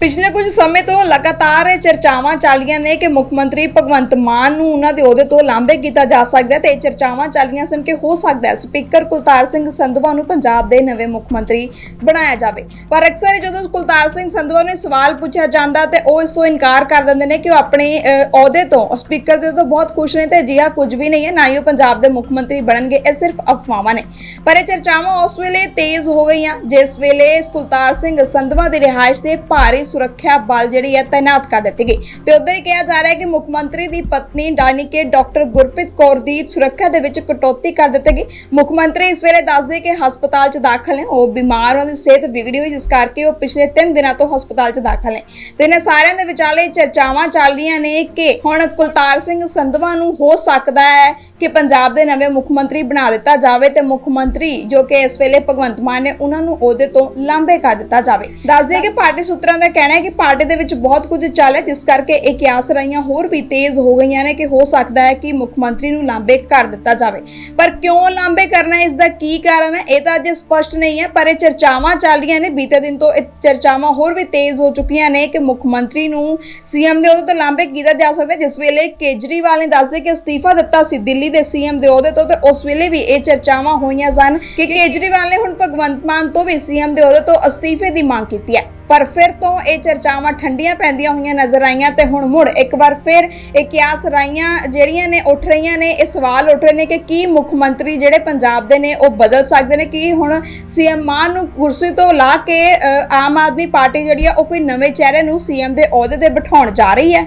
ਪਿਛਲੇ ਕੁਝ ਸਮੇਂ ਤੋਂ ਲਗਾਤਾਰ ਇਹ ਚਰਚਾਵਾਂ ਚੱਲੀਆਂ ਨੇ ਕਿ ਮੁੱਖ ਮੰਤਰੀ ਭਗਵੰਤ ਮਾਨ ਨੂੰ ਉਹਨਾਂ ਦੇ ਅਹੁਦੇ ਤੋਂ ਲਾਂਭੇ ਕੀਤਾ ਜਾ ਸਕਦਾ ਹੈ ਤੇ ਇਹ ਚਰਚਾਵਾਂ ਚੱਲੀਆਂ ਸਨ ਕਿ ਹੋ ਸਕਦਾ ਹੈ ਸਪੀਕਰ ਕੁਲਤਾਰ ਸਿੰਘ ਸੰਧਵਾ ਨੂੰ ਪੰਜਾਬ ਦੇ ਨਵੇਂ ਮੁੱਖ ਮੰਤਰੀ ਬਣਾਇਆ ਜਾਵੇ। ਪਰ ਅਕਸਰ ਜਦੋਂ ਕੁਲਤਾਰ ਸਿੰਘ ਸੰਧਵਾ ਨੂੰ ਇਹ ਸਵਾਲ ਪੁੱਛਿਆ ਜਾਂਦਾ ਤੇ ਉਹ ਇਸ ਤੋਂ ਇਨਕਾਰ ਕਰ ਦਿੰਦੇ ਨੇ ਕਿ ਉਹ ਆਪਣੇ ਅਹੁਦੇ ਤੋਂ ਸਪੀਕਰ ਦੇ ਤੋਂ ਬਹੁਤ ਖੁਸ਼ ਨੇ ਤੇ ਅਜਿਹਾ ਕੁਝ ਵੀ ਨਹੀਂ ਹੈ, ਨਾ ਹੀ ਉਹ ਪੰਜਾਬ ਦੇ ਮੁੱਖ ਮੰਤਰੀ ਬਣਨਗੇ, ਇਹ ਸਿਰਫ ਅਫਵਾਹਾਂ ਨੇ। ਪਰ ਇਹ ਚਰਚਾਵਾਂ ਉਸ ਵੇਲੇ ਤੇਜ਼ ਹੋ ਗਈਆਂ, ਜਿਸ ਵੇਲੇ ਕੁਲਤਾਰ ਸਿੰਘ ਸੰਧਵਾ ਦੀ ਰਿਹਾਇਸ਼ ਤੇ ਭਾਰੀ ਸੁਰੱਖਿਆ ਬਲ ਜਿਹੜੀ ਹੈ ਤਾਇਨਾਤ ਕਰ ਦਿੱਤੀ ਗਈ। ਤੇ ਉਧਰ ਹੀ ਕਿਹਾ ਜਾ ਰਿਹਾ ਹੈ ਕਿ ਮੁੱਖ ਮੰਤਰੀ ਦੀ ਪਤਨੀ ਡਾਇਨਿਕੇ ਡਾਕਟਰ ਗੁਰਪ੍ਰੀਤ ਕੌਰ ਦੀ ਸੁਰੱਖਿਆ ਦੇ ਵਿੱਚ ਕਟੌਤੀ ਕਰ ਦਿੱਤੀ ਗਈ। ਮੁੱਖ ਮੰਤਰੀ ਇਸ ਵੇਲੇ ਦੱਸਦੇ ਕਿ ਹਸਪਤਾਲ 'ਚ ਦਾਖਲ ਨੇ। ਉਹ ਬਿਮਾਰ, ਉਹਨਾਂ ਦੀ ਸਿਹਤ ਵਿਗੜੀ ਹੋਈ, ਜਿਸ ਕਰਕੇ ਉਹ ਪਿਛਲੇ 3 ਦਿਨਾਂ ਤੋਂ ਹਸਪਤਾਲ 'ਚ ਦਾਖਲ ਨੇ। ਤੇ ਇਹਨਾਂ ਸਾਰਿਆਂ ਦੇ ਵਿਚਾਲੇ ਚਰਚਾਵਾਂ ਚੱਲ ਰਹੀਆਂ ਨੇ ਕਿ ਹੁਣ ਕੁਲਤਾਰ ਸਿੰਘ ਸੰਧਵਾ ਨੂੰ ਹੋ ਸਕਦਾ ਹੈ ਕਿ ਪੰਜਾਬ ਦੇ ਨਵੇਂ ਮੁੱਖ ਮੰਤਰੀ ਬਣਾ ਦਿੱਤਾ ਜਾਵੇ ਤੇ ਮੁੱਖ ਮੰਤਰੀ ਜੋ ਕਿ ਇਸ ਵੇਲੇ ਭਗਵੰਤ ਮਾਨ ਨੇ ਉਹਨਾਂ ਨੂੰ ਅਹੁਦੇ ਤੋਂ ਲਾਂਭੇ ਕਰ ਦਿੱਤਾ ਜਾਵੇ। ਦੱਸਦੇ ਕਿ ਪਾਰਟੀ ਸੂਤਰਾਂ ਦਾ ਕਹਿਣਾ ਹੈ ਕਿ ਪਾਰਟੀ ਦੇ ਵਿੱਚ ਬਹੁਤ ਕੁਝ ਚੱਲ ਹੈ ਜਿਸ ਕਰਕੇ ਇਹ ਕਿਆਸ ਰਹੀਆਂ ਹੋਰ ਵੀ ਤੇਜ਼ ਹੋ ਗਈਆਂ ਨੇ ਕਿ ਹੋ ਸਕਦਾ ਹੈ ਕਿ ਮੁੱਖ ਮੰਤਰੀ ਨੂੰ ਲਾਂਭੇ ਕਰ ਦਿੱਤਾ ਜਾਵੇ। ਪਰ ਕਿਉਂ ਲਾਂਭੇ ਕਰਨਾ ਹੈ ਇਸ ਦਾ ਕੀ ਕਾਰਨ ਹੈ, ਇਹ ਤਾਂ ਅਜੇ ਸਪਸ਼ਟ ਨਹੀਂ ਹੈ, ਪਰ ਇਹ ਚਰਚਾਵਾਂ ਚੱਲ ਰਹੀਆਂ ਨੇ। ਬੀਤੇ ਦਿਨ ਤੋਂ ਇਹ ਚਰਚਾਵਾਂ ਹੋਰ ਵੀ ਤੇਜ਼ ਹੋ ਚੁੱਕੀਆਂ ਨੇ ਕਿ ਮੁੱਖ ਮੰਤਰੀ ਨੂੰ ਸੀਐਮ ਦੇ ਅਹੁਦੇ ਤੋਂ ਲਾਂਭੇ ਕੀਤਾ ਜਾ ਸਕਦਾ ਜਿਸ ਵੇਲੇ ਕੇਜਰੀਵਾਲ ਨੇ ਦੱਸਦੇ ਕਿ ਅਸਤੀਫਾ ਦਿੱਤਾ ਸੀ ਦਿੱਲੀ ਦੇ ਸੀਐਮ ਦੇ ਅਹੁਦੇ ਤੋਂ ਤੇ ਉਸ ਵੇਲੇ ਵੀ ਇਹ ਚਰਚਾਵਾਂ ਹੋਈਆਂ ਸਨ ਕਿ ਕੇਜਰੀਵਾਲ ਨੇ ਹੁਣ ਭਗਵੰਤ ਮਾਨ ਤੋਂ ਵੀ ਸੀਐਮ ਦੇ ਅਹੁਦੇ ਤੋਂ ਅਸਤੀਫੇ ਦੀ ਮੰਗ ਕੀਤੀ ਹੈ। ਪਰ ਫਿਰ ਤੋਂ ਇਹ ਚਰਚਾਵਾਂ ਠੰਡੀਆਂ ਪੈਂਦੀਆਂ ਹੋਈਆਂ ਨਜ਼ਰ ਆਈਆਂ ਤੇ ਹੁਣ ਮੁੜ ਇੱਕ ਵਾਰ ਫਿਰ ਇਹ ਕਿਆਸ ਰਾਈਆਂ ਜਿਹੜੀਆਂ ਨੇ ਉੱਠ ਰਹੀਆਂ ਨੇ, ਇਹ ਸਵਾਲ ਉੱਠ ਰਹੇ ਨੇ ਕਿ ਕੀ ਮੁੱਖ ਮੰਤਰੀ ਜਿਹੜੇ ਪੰਜਾਬ ਦੇ ਨੇ ਉਹ ਬਦਲ ਸਕਦੇ ਨੇ, ਕੀ ਹੁਣ ਸੀਐਮ ਮਾਨ ਨੂੰ ਕੁਰਸੀ ਤੋਂ ਲਾ ਕੇ ਆਮ ਆਦਮੀ ਪਾਰਟੀ ਜਿਹੜੀ ਆ ਉਹ ਕੋਈ ਨਵੇਂ ਚਿਹਰੇ ਨੂੰ ਸੀਐਮ ਦੇ ਅਹੁਦੇ ਤੇ ਬਿਠਾਉਣ ਜਾ ਰਹੀ ਹੈ।